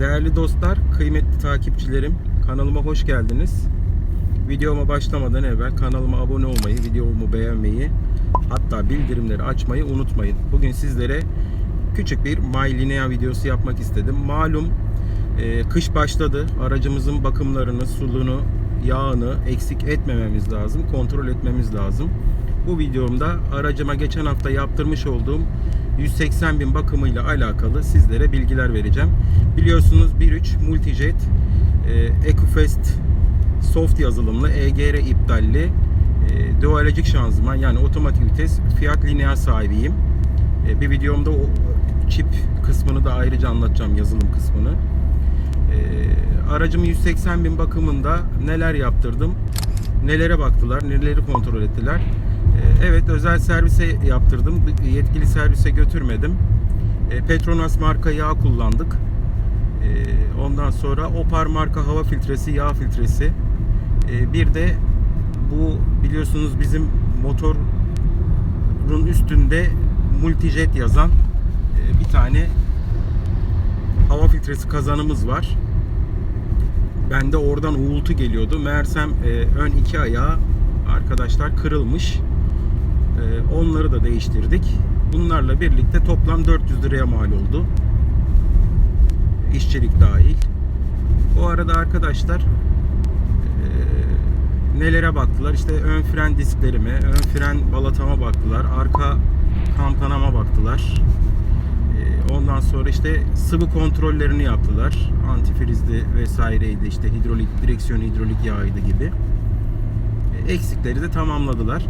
Değerli dostlar, kıymetli takipçilerim, kanalıma hoş geldiniz. Videoma başlamadan evvel kanalıma abone olmayı, videomu beğenmeyi, hatta bildirimleri açmayı unutmayın. Bugün sizlere küçük bir My Linea videosu yapmak istedim. Malum e, kış başladı. Aracımızın bakımlarını, sulunu, yağını eksik etmememiz lazım, kontrol etmemiz lazım. Bu videomda aracıma geçen hafta yaptırmış olduğum 180 bin bakımıyla alakalı sizlere bilgiler vereceğim. Biliyorsunuz 1.3 Multijet e, EcoFast Soft yazılımlı EGR iptalli e, dualojik şanzıman yani otomatik vites Fiat Linea sahibiyim. E, bir videomda o çip kısmını da ayrıca anlatacağım yazılım kısmını. E, aracımı 180 bin bakımında neler yaptırdım, nelere baktılar, neleri kontrol ettiler. Evet özel servise yaptırdım, yetkili servise götürmedim. E, Petronas marka yağ kullandık. E, ondan sonra Opar marka hava filtresi, yağ filtresi. E, bir de bu biliyorsunuz bizim motorun üstünde multijet yazan bir tane hava filtresi kazanımız var. Bende oradan uğultu geliyordu. Meğersem ön iki ayağı arkadaşlar kırılmış. E, onları da değiştirdik. Bunlarla birlikte toplam 400 liraya mal oldu. İşçilik dahil. Bu arada arkadaşlar e, nelere baktılar? İşte ön fren disklerime, ön fren balatama baktılar. Arka kampanama baktılar. E, Ondan sonra işte sıvı kontrollerini yaptılar. Antifrizdi vesaireydi işte hidrolik, direksiyon hidrolik yağıydı gibi. E, Eksikleri de tamamladılar.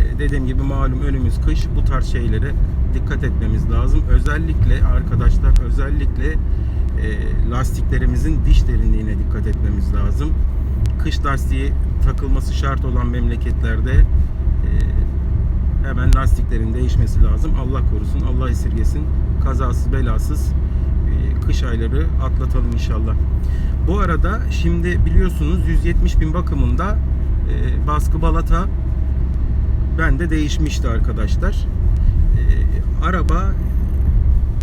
E, Dediğim gibi malum önümüz kış bu tarz şeylere dikkat etmemiz lazım. Özellikle arkadaşlar özellikle e, lastiklerimizin diş derinliğine dikkat etmemiz lazım. Kış lastiği takılması şart olan memleketlerde e, hemen lastiklerin değişmesi lazım. Allah korusun, Allah esirgesin. Kazasız belasız e, kış ayları atlatalım inşallah. Bu arada şimdi biliyorsunuz 170 bin bakımında e, baskı balata bende değişmişti arkadaşlar. E, araba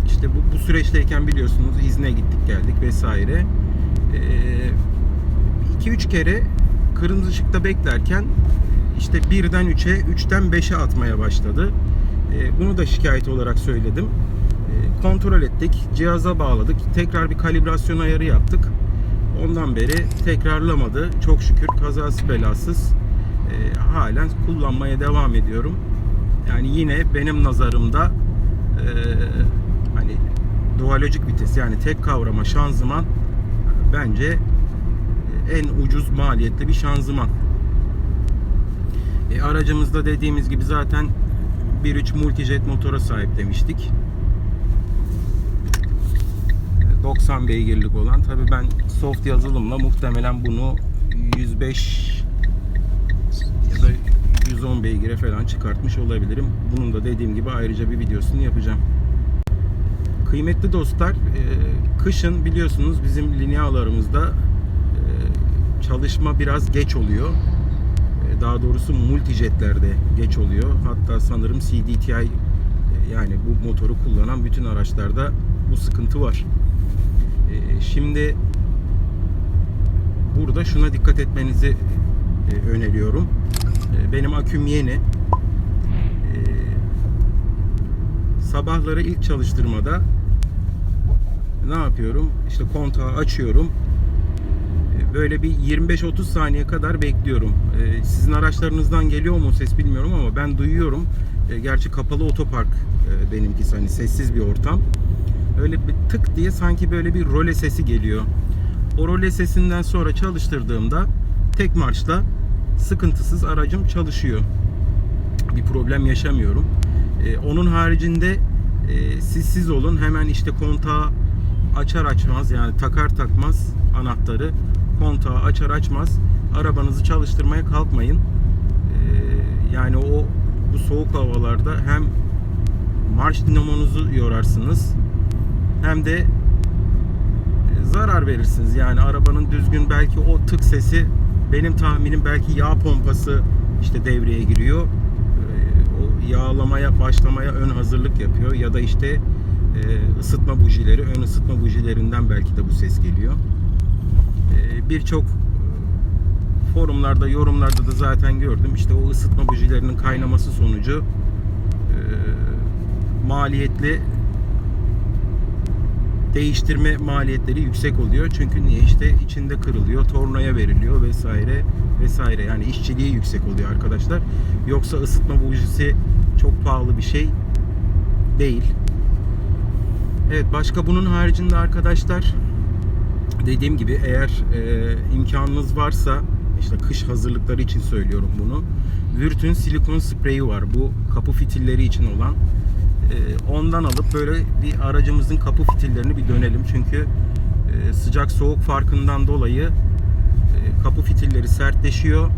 işte bu, bu süreçteyken biliyorsunuz izne gittik geldik vesaire. 2-3 kere kırmızı ışıkta beklerken işte birden 3'e, 3'ten 5'e atmaya başladı. E, Bunu da şikayet olarak söyledim. E, Kontrol ettik, cihaza bağladık, tekrar bir kalibrasyon ayarı yaptık. Ondan beri tekrarlamadı. Çok şükür kazası belasız e, halen kullanmaya devam ediyorum. Yani yine benim nazarımda e, hani dualojik vites yani tek kavrama şanzıman bence en ucuz maliyetli bir şanzıman. E, aracımızda dediğimiz gibi zaten 1.3 Multijet motora sahip demiştik. E, 90 beygirlik olan. Tabi ben soft yazılımla muhtemelen bunu 105 ya da 110 beygire falan çıkartmış olabilirim. Bunun da dediğim gibi ayrıca bir videosunu yapacağım. Kıymetli dostlar, e, kışın biliyorsunuz bizim linealarımızda e, çalışma biraz geç oluyor. E, Daha doğrusu multijetlerde geç oluyor. Hatta sanırım CDTI yani bu motoru kullanan bütün araçlarda bu sıkıntı var. Şimdi burada şuna dikkat etmenizi öneriyorum. E, Benim aküm yeni. E, Sabahları ilk çalıştırmada ne yapıyorum? İşte kontağı açıyorum. E, Böyle bir 25-30 saniye kadar bekliyorum. Sizin araçlarınızdan geliyor mu ses bilmiyorum ama ben duyuyorum. Gerçi kapalı otopark e, benimkisi hani sessiz bir ortam. Öyle bir tık diye sanki böyle bir role sesi geliyor. O role sesinden sonra çalıştırdığımda tek marşla sıkıntısız aracım çalışıyor. Bir problem yaşamıyorum. E, onun haricinde e, siz siz olun hemen işte kontağı açar açmaz yani takar takmaz anahtarı kontağı açar açmaz arabanızı çalıştırmaya kalkmayın. Ee, yani o bu soğuk havalarda hem marş dinamonuzu yorarsınız hem de e, zarar verirsiniz. Yani arabanın düzgün belki o tık sesi benim tahminim belki yağ pompası işte devreye giriyor. Ee, O yağlamaya başlamaya ön hazırlık yapıyor ya da işte e, ısıtma bujileri, ön ısıtma bujilerinden belki de bu ses geliyor. E, Birçok e, forumlarda, yorumlarda da zaten gördüm. İşte o ısıtma bujilerinin kaynaması sonucu e, maliyetli değiştirme maliyetleri yüksek oluyor. Çünkü niye işte içinde kırılıyor, tornaya veriliyor vesaire vesaire. Yani işçiliği yüksek oluyor arkadaşlar. Yoksa ısıtma bujisi çok pahalı bir şey değil. Evet başka bunun haricinde arkadaşlar dediğim gibi eğer e, imkanınız varsa işte kış hazırlıkları için söylüyorum bunu. Vürt'ün silikon spreyi var. Bu kapı fitilleri için olan. E, ondan alıp böyle bir aracımızın kapı fitillerini bir dönelim. Çünkü e, sıcak soğuk farkından dolayı e, kapı fitilleri sertleşiyor.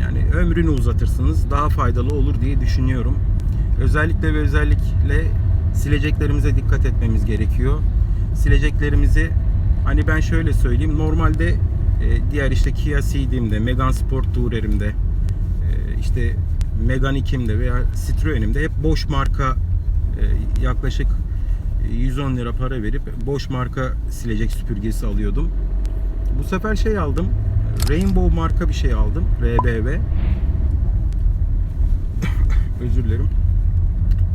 Yani ömrünü uzatırsınız. Daha faydalı olur diye düşünüyorum. Özellikle ve özellikle sileceklerimize dikkat etmemiz gerekiyor. Sileceklerimizi hani ben şöyle söyleyeyim. Normalde diğer işte Kia Ceed'imde, Megane Sport Tourer'imde, işte Megane 2'imde veya Citroen'imde hep boş marka yaklaşık 110 lira para verip boş marka silecek süpürgesi alıyordum. Bu sefer şey aldım. Rainbow marka bir şey aldım. RBV. Özür dilerim.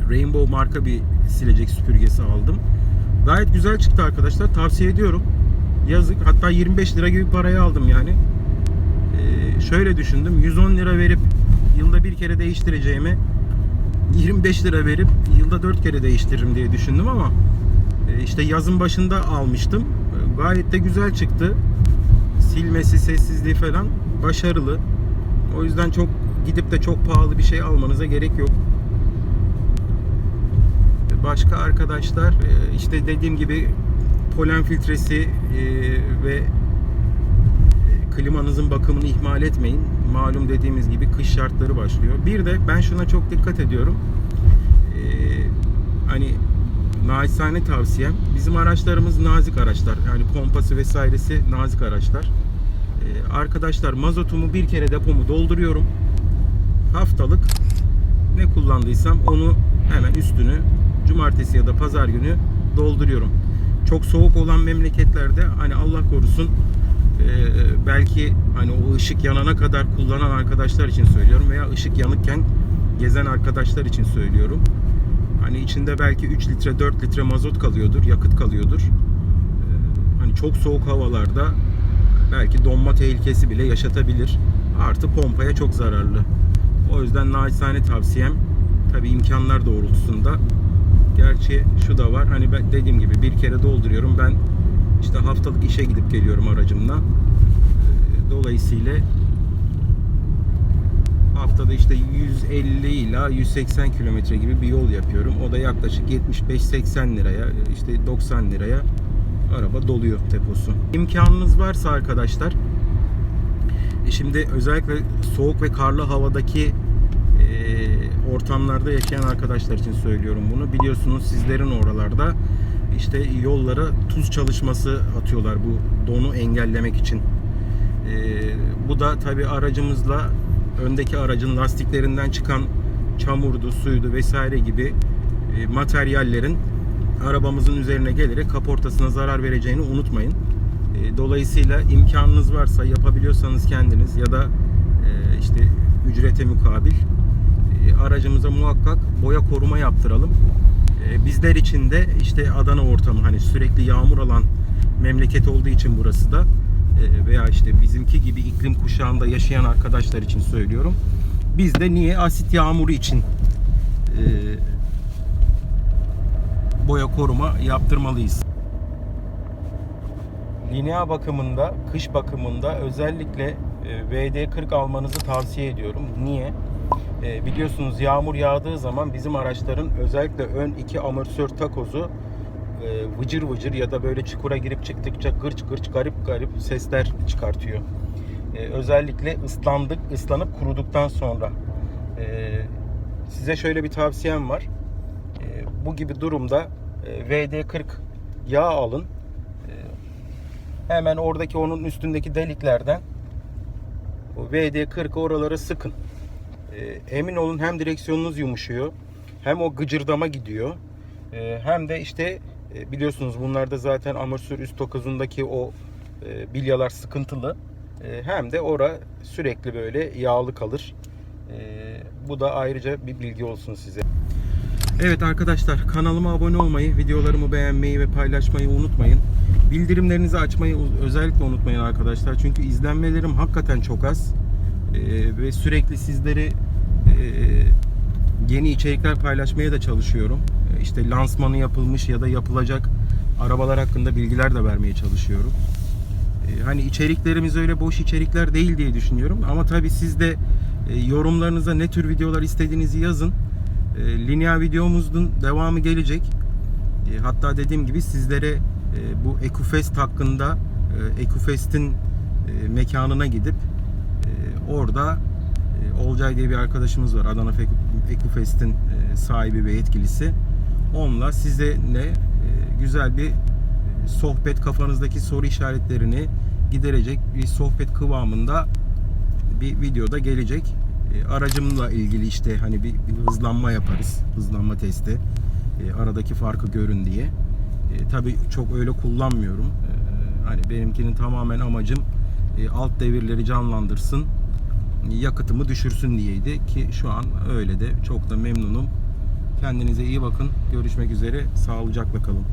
Rainbow marka bir silecek süpürgesi aldım. Gayet güzel çıktı arkadaşlar. Tavsiye ediyorum. Yazık. Hatta 25 lira gibi paraya aldım yani. Ee, şöyle düşündüm. 110 lira verip yılda bir kere değiştireceğime 25 lira verip yılda 4 kere değiştiririm diye düşündüm ama e, işte yazın başında almıştım. E, Gayet de güzel çıktı. Silmesi, sessizliği falan başarılı. O yüzden çok gidip de çok pahalı bir şey almanıza gerek yok. E, Başka arkadaşlar işte dediğim gibi polen filtresi ve klimanızın bakımını ihmal etmeyin. Malum dediğimiz gibi kış şartları başlıyor. Bir de ben şuna çok dikkat ediyorum. E, hani naçizane tavsiyem bizim araçlarımız nazik araçlar. Yani pompası vesairesi nazik araçlar. E, arkadaşlar mazotumu bir kere depomu dolduruyorum. Haftalık ne kullandıysam onu hemen üstünü cumartesi ya da pazar günü dolduruyorum. Çok soğuk olan memleketlerde hani Allah korusun e, belki hani o ışık yanana kadar kullanan arkadaşlar için söylüyorum veya ışık yanıkken gezen arkadaşlar için söylüyorum. Hani içinde belki 3 litre 4 litre mazot kalıyordur, yakıt kalıyordur. E, hani çok soğuk havalarda belki donma tehlikesi bile yaşatabilir. Artı pompaya çok zararlı. O yüzden naçizane tavsiyem tabi imkanlar doğrultusunda. Gerçi şu da var. Hani ben dediğim gibi bir kere dolduruyorum. Ben işte haftalık işe gidip geliyorum aracımla. Dolayısıyla haftada işte 150 ila 180 kilometre gibi bir yol yapıyorum. O da yaklaşık 75-80 liraya işte 90 liraya araba doluyor deposu. İmkanınız varsa arkadaşlar e Şimdi özellikle soğuk ve karlı havadaki e, ortamlarda yaşayan arkadaşlar için söylüyorum bunu. Biliyorsunuz sizlerin oralarda işte yollara tuz çalışması atıyorlar bu donu engellemek için. E, bu da tabi aracımızla öndeki aracın lastiklerinden çıkan çamurdu, suydu vesaire gibi e, materyallerin arabamızın üzerine gelerek kaportasına zarar vereceğini unutmayın. E, Dolayısıyla imkanınız varsa yapabiliyorsanız kendiniz ya da e, işte ücrete mukabil aracımıza muhakkak boya koruma yaptıralım. Bizler için de işte Adana ortamı hani sürekli yağmur alan memleket olduğu için burası da veya işte bizimki gibi iklim kuşağında yaşayan arkadaşlar için söylüyorum. Biz de niye asit yağmuru için e, boya koruma yaptırmalıyız. Linea bakımında, kış bakımında özellikle e, VD40 almanızı tavsiye ediyorum. Niye? E, biliyorsunuz yağmur yağdığı zaman bizim araçların özellikle ön iki amortisör takozu e, vıcır vıcır ya da böyle çukura girip çıktıkça gırç gırç garip garip sesler çıkartıyor. E, özellikle ıslandık, ıslanıp kuruduktan sonra. E, size şöyle bir tavsiyem var. E, bu gibi durumda e, VD40 yağ alın. E, hemen oradaki onun üstündeki deliklerden o VD40 oralara sıkın. E, emin olun hem direksiyonunuz yumuşuyor hem o gıcırdama gidiyor. E, hem de işte e, biliyorsunuz bunlarda zaten amortisör üst tokazındaki o e, bilyalar sıkıntılı. E, hem de ora sürekli böyle yağlı kalır. E, bu da ayrıca bir bilgi olsun size. Evet arkadaşlar kanalıma abone olmayı, videolarımı beğenmeyi ve paylaşmayı unutmayın. Bildirimlerinizi açmayı özellikle unutmayın arkadaşlar. Çünkü izlenmelerim hakikaten çok az. Ee, ve sürekli sizleri e, yeni içerikler paylaşmaya da çalışıyorum. Ee, işte lansmanı yapılmış ya da yapılacak arabalar hakkında bilgiler de vermeye çalışıyorum. Ee, hani içeriklerimiz öyle boş içerikler değil diye düşünüyorum. Ama tabii siz de e, yorumlarınıza ne tür videolar istediğinizi yazın. E, lineer videomuzun devamı gelecek. E, hatta dediğim gibi sizlere e, bu EcoFest hakkında e, EcoFest'in e, mekanına gidip e, orada e, Olcay diye bir arkadaşımız var. Adana EcoFest'in e, sahibi ve yetkilisi. Onunla sizinle e, güzel bir e, sohbet kafanızdaki soru işaretlerini giderecek bir sohbet kıvamında bir videoda gelecek. Aracımla ilgili işte hani bir, bir hızlanma yaparız. Hızlanma testi. Aradaki farkı görün diye. Tabii çok öyle kullanmıyorum. Hani benimkinin tamamen amacım alt devirleri canlandırsın. Yakıtımı düşürsün diyeydi ki şu an öyle de çok da memnunum. Kendinize iyi bakın. Görüşmek üzere. Sağlıcakla kalın.